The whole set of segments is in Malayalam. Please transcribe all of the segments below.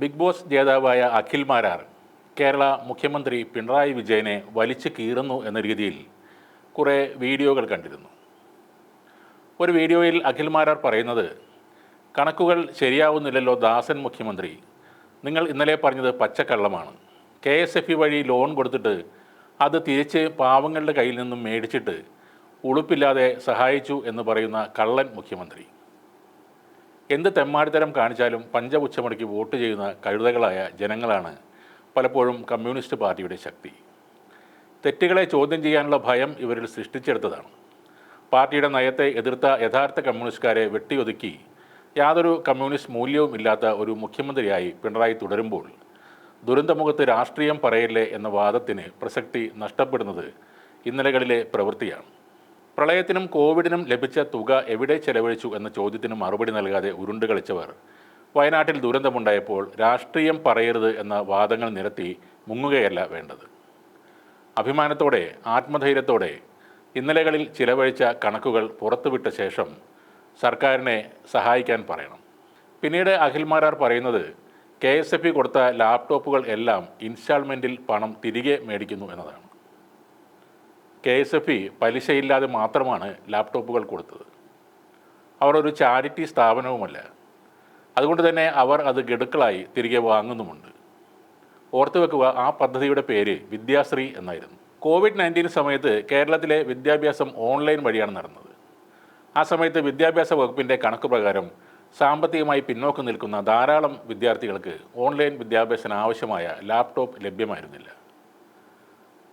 ബിഗ് ബോസ് ജേതാവായ അഖിൽ മാരാർ കേരള മുഖ്യമന്ത്രി പിണറായി വിജയനെ വലിച്ചു കീറുന്നു എന്ന രീതിയിൽ കുറേ വീഡിയോകൾ കണ്ടിരുന്നു. ഒരു വീഡിയോയിൽ അഖിൽ മാരാർ പറയുന്നത് കണക്കുകൾ ശരിയാവുന്നില്ലല്ലോ ദാസൻ മുഖ്യമന്ത്രി. നിങ്ങൾ ഇന്നലെ പറഞ്ഞത് പച്ചക്കള്ളമാണ്. കെ എസ് എഫ് ഇ വഴി ലോൺ കൊടുത്തിട്ട് അത് തിരിച്ച് പാവങ്ങളുടെ കയ്യിൽ നിന്നും മേടിച്ചിട്ട് ഉളുപ്പില്ലാതെ സഹായിച്ചു എന്ന് പറയുന്ന കള്ളൻ മുഖ്യമന്ത്രി. എന്ത് തെമ്മാടിത്തരം കാണിച്ചാലും പഞ്ചപുച്ഛമുടക്കി വോട്ട് ചെയ്യുന്ന കഴുതകളായ ജനങ്ങളാണ് പലപ്പോഴും കമ്മ്യൂണിസ്റ്റ് പാർട്ടിയുടെ ശക്തി. തെറ്റുകളെ ചോദ്യം ചെയ്യാനുള്ള ഭയം ഇവരിൽ സൃഷ്ടിച്ചെടുത്തതാണ്. പാർട്ടിയുടെ നയത്തെ എതിർത്ത യഥാർത്ഥ കമ്മ്യൂണിസ്റ്റുകാരെ വെട്ടിയൊതുക്കി യാതൊരു കമ്മ്യൂണിസ്റ്റ് മൂല്യവും ഇല്ലാത്ത ഒരു മുഖ്യമന്ത്രിയായി പിണറായി തുടരുമ്പോൾ ദുരന്തമുഖത്ത് രാഷ്ട്രീയം പറയില്ലേ എന്ന വാദത്തിന് പ്രസക്തി നഷ്ടപ്പെടുന്നത് ഇന്നലകളിലെ പ്രവൃത്തിയാണ്. പ്രളയത്തിനും കോവിഡിനും ലഭിച്ച തുക എവിടെ ചെലവഴിച്ചു എന്ന ചോദ്യത്തിന് മറുപടി നൽകാതെ ഉരുണ്ട് കളിച്ചവർ. വയനാട്ടിൽ ദുരന്തമുണ്ടായപ്പോൾ രാഷ്ട്രീയം പറയരുത് എന്ന വാദങ്ങൾ നിരത്തി മുങ്ങുകയല്ല വേണ്ടത്. അഭിമാനത്തോടെ ആത്മധൈര്യത്തോടെ ഇന്നലകളിൽ ചിലവഴിച്ച കണക്കുകൾ പുറത്തുവിട്ട ശേഷം സർക്കാരിനെ സഹായിക്കാൻ പറയണം. പിന്നീട് അഖിൽമാരാർ പറയുന്നത് കെ എസ് എഫ് കൊടുത്ത ലാപ്ടോപ്പുകൾ എല്ലാം ഇൻസ്റ്റാൾമെന്റിൽ പണം തിരികെ മേടിക്കുന്നു എന്നതാണ്. കെ എസ് എഫ് ഇ പലിശയില്ലാതെ മാത്രമാണ് ലാപ്ടോപ്പുകൾ കൊടുത്തത്. അവർ ഒരു ചാരിറ്റി സ്ഥാപനവുമല്ല. അതുകൊണ്ട് തന്നെ അവർ അത് ഗഡുക്കളായി തിരികെ വാങ്ങുന്നുമുണ്ട്. ഓർത്തു വെക്കുക ആ പദ്ധതിയുടെ പേര് വിദ്യാശ്രീ എന്നായിരുന്നു. കോവിഡ് നയന്റീൻ സമയത്ത് കേരളത്തിലെ വിദ്യാഭ്യാസം ഓൺലൈൻ വഴിയാണ് നടന്നത്. ആ സമയത്ത് വിദ്യാഭ്യാസ വകുപ്പിന്റെ കണക്ക് പ്രകാരം സാമ്പത്തികമായി പിന്നോക്കം നിൽക്കുന്ന ധാരാളം വിദ്യാർത്ഥികൾക്ക് ഓൺലൈൻ വിദ്യാഭ്യാസത്തിന് ആവശ്യമായ ലാപ്ടോപ്പ് ലഭ്യമായിരുന്നില്ല.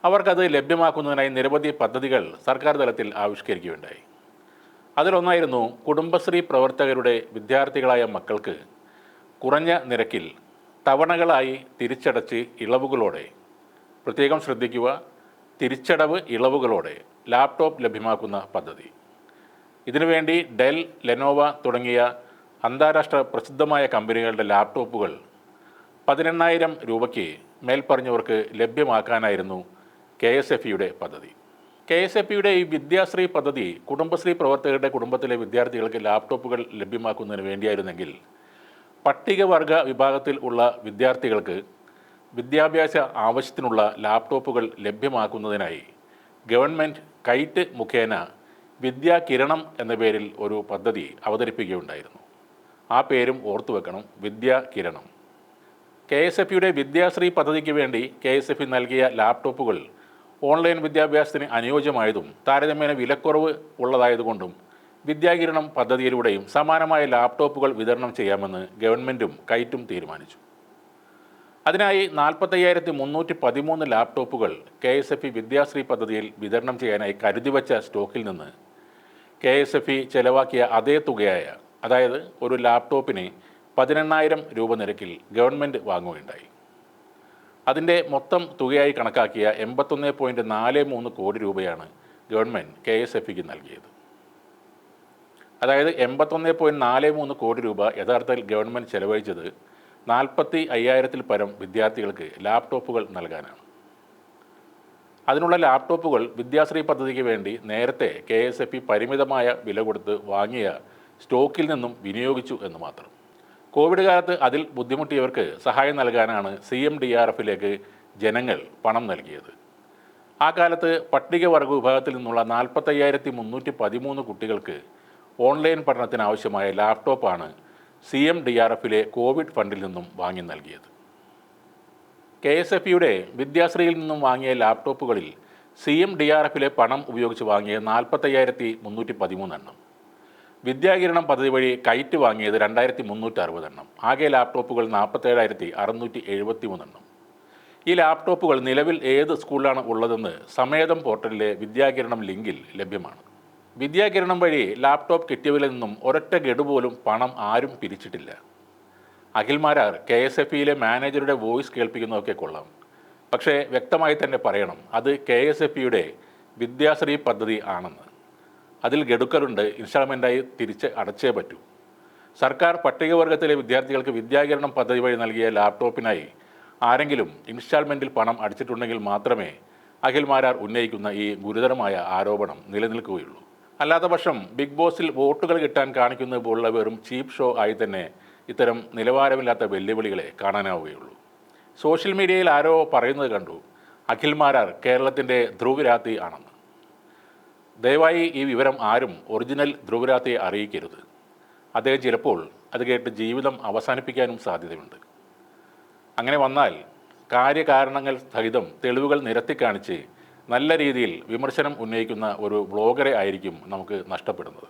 അവർക്കത് ലഭ്യമാക്കുന്നതിനായി നിരവധി പദ്ധതികൾ സർക്കാർ തലത്തിൽ ആവിഷ്കരിക്കുകയുണ്ടായി. അതിലൊന്നായിരുന്നു കുടുംബശ്രീ പ്രവർത്തകരുടെ വിദ്യാർത്ഥികളായ മക്കൾക്ക് കുറഞ്ഞ നിരക്കിൽ തവണകളായി തിരിച്ചടച്ച് ഇളവുകളോടെ പ്രത്യേകം ശ്രദ്ധിക്കുക തിരിച്ചടവ് ഇളവുകളോടെ ലാപ്ടോപ്പ് ലഭ്യമാക്കുന്ന പദ്ധതി. ഇതിനുവേണ്ടി ഡെൽ ലെനോവ തുടങ്ങിയ അന്താരാഷ്ട്ര പ്രസിദ്ധമായ കമ്പനികളുടെ ലാപ്ടോപ്പുകൾ പതിനെണ്ണായിരം രൂപയ്ക്ക് മേൽപ്പറഞ്ഞവർക്ക് ലഭ്യമാക്കാനായിരുന്നു കെ എസ് എഫ് ഇയുടെ പദ്ധതി. കെ എസ് എഫ് ഇയുടെ ഈ വിദ്യാശ്രീ പദ്ധതി കുടുംബശ്രീ പ്രവർത്തകരുടെ കുടുംബത്തിലെ വിദ്യാർത്ഥികൾക്ക് ലാപ്ടോപ്പുകൾ ലഭ്യമാക്കുന്നതിന് വേണ്ടിയായിരുന്നെങ്കിൽ പട്ടികവർഗ വിഭാഗത്തിൽ ഉള്ള വിദ്യാർത്ഥികൾക്ക് വിദ്യാഭ്യാസ ആവശ്യത്തിനുള്ള ലാപ്ടോപ്പുകൾ ലഭ്യമാക്കുന്നതിനായി ഗവൺമെന്റ് കൈറ്റ് മുഖേന വിദ്യാ കിരണം എന്ന പേരിൽ ഒരു പദ്ധതി അവതരിപ്പിക്കുകയുണ്ടായിരുന്നു. ആ പേരും ഓർത്തു വെക്കണം വിദ്യാ കിരണം. കെ എസ് എഫ് യുടെ വിദ്യാശ്രീ പദ്ധതിക്ക് വേണ്ടി കെ എസ് എഫ് നൽകിയ ലാപ്ടോപ്പുകൾ ഓൺലൈൻ വിദ്യാഭ്യാസത്തിന് അനുയോജ്യമായതും താരതമ്യേന വിലക്കുറവ് ഉള്ളതായതുകൊണ്ടും വിദ്യാകിരണം പദ്ധതിയിലൂടെയും സമാനമായ ലാപ്ടോപ്പുകൾ വിതരണം ചെയ്യാമെന്ന് ഗവൺമെന്റും കൈറ്റും തീരുമാനിച്ചു. അതിനായി നാൽപ്പത്തയ്യായിരത്തി മുന്നൂറ്റി പതിമൂന്ന് ലാപ്ടോപ്പുകൾ K S F E Vidyashree പദ്ധതിയിൽ വിതരണം ചെയ്യാനായി കരുതിവച്ച സ്റ്റോക്കിൽ നിന്ന് കെ എസ് എഫ് ഇ ചെലവാക്കിയ അതേ തുകയായ അതായത് ഒരു ലാപ്ടോപ്പിന് പതിനെണ്ണായിരം രൂപ നിരക്കിൽ ഗവൺമെന്റ് വാങ്ങുകയുണ്ടായി. അതിന്റെ മൊത്തം തുകയായി കണക്കാക്കിയ എൺപത്തൊന്ന് പോയിന്റ് നാല് മൂന്ന് കോടി രൂപയാണ് ഗവൺമെന്റ് കെ എസ് എഫ് ഇക്ക് നൽകിയത്. അതായത് എൺപത്തൊന്ന് പോയിന്റ് നാല് മൂന്ന് കോടി രൂപ യഥാർത്ഥത്തിൽ ഗവൺമെന്റ് ചെലവഴിച്ചത് നാൽപ്പത്തി അയ്യായിരത്തിൽ പരം വിദ്യാർത്ഥികൾക്ക് ലാപ്ടോപ്പുകൾ നൽകാനാണ്. അതിനുള്ള ലാപ്ടോപ്പുകൾ വിദ്യാശ്രീ പദ്ധതിക്ക് വേണ്ടി നേരത്തെ കെ പരിമിതമായ വില കൊടുത്ത് വാങ്ങിയ സ്റ്റോക്കിൽ നിന്നും വിനിയോഗിച്ചു എന്ന് മാത്രം. കോവിഡ് കാലത്ത് അതിൽ ബുദ്ധിമുട്ടിയവർക്ക് സഹായം നൽകാനാണ് സി എം ഡി ആർ എഫിലേക്ക് ജനങ്ങൾ പണം നൽകിയത്. ആ കാലത്ത് പട്ടികവർഗ വിഭാഗത്തിൽ നിന്നുള്ള നാൽപ്പത്തയ്യായിരത്തി മുന്നൂറ്റി പതിമൂന്ന് കുട്ടികൾക്ക് ഓൺലൈൻ പഠനത്തിന് ആവശ്യമായ ലാപ്ടോപ്പാണ് സി എം ഡി ആർ എഫിലെ കോവിഡ് ഫണ്ടിൽ നിന്നും വാങ്ങി നൽകിയത്. കെ എസ് എഫ് ഇയുടെ വിദ്യാശ്രീയിൽ നിന്നും വാങ്ങിയ ലാപ്ടോപ്പുകളിൽ സി എം ഡി ആർ എഫിലെ പണം ഉപയോഗിച്ച് വാങ്ങിയ നാൽപ്പത്തയ്യായിരത്തി മുന്നൂറ്റി പതിമൂന്നെണ്ണം വിദ്യാകിരണം പദ്ധതി വഴി കൈറ്റ് വാങ്ങിയത് രണ്ടായിരത്തി മുന്നൂറ്റി അറുപതെണ്ണം ആകെ ലാപ്ടോപ്പുകൾ നാൽപ്പത്തേഴായിരത്തി അറുന്നൂറ്റി എഴുപത്തി മൂന്നെണ്ണം ഈ ലാപ്ടോപ്പുകൾ നിലവിൽ ഏത് സ്കൂളിലാണ് ഉള്ളതെന്ന് സമേതം പോർട്ടലിലെ വിദ്യാകിരണം ലിങ്കിൽ ലഭ്യമാണ്. വിദ്യാകിരണം വഴി ലാപ്ടോപ്പ് കിട്ടിയവരിൽ നിന്നും ഒരൊറ്റ ഗഡു പോലും പണം ആരും പിരിച്ചിട്ടില്ല. അഖിൽമാരാർ കെ എസ് എഫ് ഇയിലെ മാനേജറുടെ വോയിസ് കേൾപ്പിക്കുന്നതൊക്കെ കൊള്ളാം. പക്ഷേ വ്യക്തമായി തന്നെ പറയണം അത് കെ എസ് എഫ് ഇയുടെ വിദ്യാശ്രീ പദ്ധതി ആണെന്ന്. അതിൽ ഗഡുക്കലുണ്ട് ഇൻസ്റ്റാൾമെന്റായി തിരിച്ച് അടച്ചേ പറ്റൂ. സർക്കാർ പട്ടികവർഗത്തിലെ വിദ്യാർത്ഥികൾക്ക് വിദ്യാകരണം പദ്ധതി വഴി നൽകിയ ലാപ്ടോപ്പിനായി ആരെങ്കിലും ഇൻസ്റ്റാൾമെന്റിൽ പണം അടിച്ചിട്ടുണ്ടെങ്കിൽ മാത്രമേ അഖിൽമാരാർ ഉന്നയിക്കുന്ന ഈ ഗുരുതരമായ ആരോപണം നിലനിൽക്കുകയുള്ളൂ. അല്ലാത്ത പക്ഷം ബിഗ് ബോസിൽ വോട്ടുകൾ കിട്ടാൻ കാണിക്കുന്നത് പോലുള്ള വെറും ചീപ്പ് ഷോ ആയി തന്നെ ഇത്തരം നിലവാരമില്ലാത്ത വെല്ലുവിളികളെ കാണാനാവുകയുള്ളൂ. സോഷ്യൽ മീഡിയയിൽ ആരോ പറയുന്നത് കണ്ടു അഖിൽമാരാർ കേരളത്തിന്റെ ധ്രുവരാത്രി ആണെന്ന്. ദയവായി ഈ വിവരം ആരും ഒറിജിനൽ ധ്രുവരാത്തിയെ അറിയിക്കരുത്. അദ്ദേഹം ചിലപ്പോൾ അത് കേട്ട് ജീവിതം അവസാനിപ്പിക്കാനും സാധ്യതയുണ്ട്. അങ്ങനെ വന്നാൽ കാര്യകാരണങ്ങൾ സഹിതം തെളിവുകൾ നിരത്തി കാണിച്ച് നല്ല രീതിയിൽ വിമർശനം ഉന്നയിക്കുന്ന ഒരു ബ്ലോഗറെ ആയിരിക്കും നമുക്ക് നഷ്ടപ്പെടുന്നത്.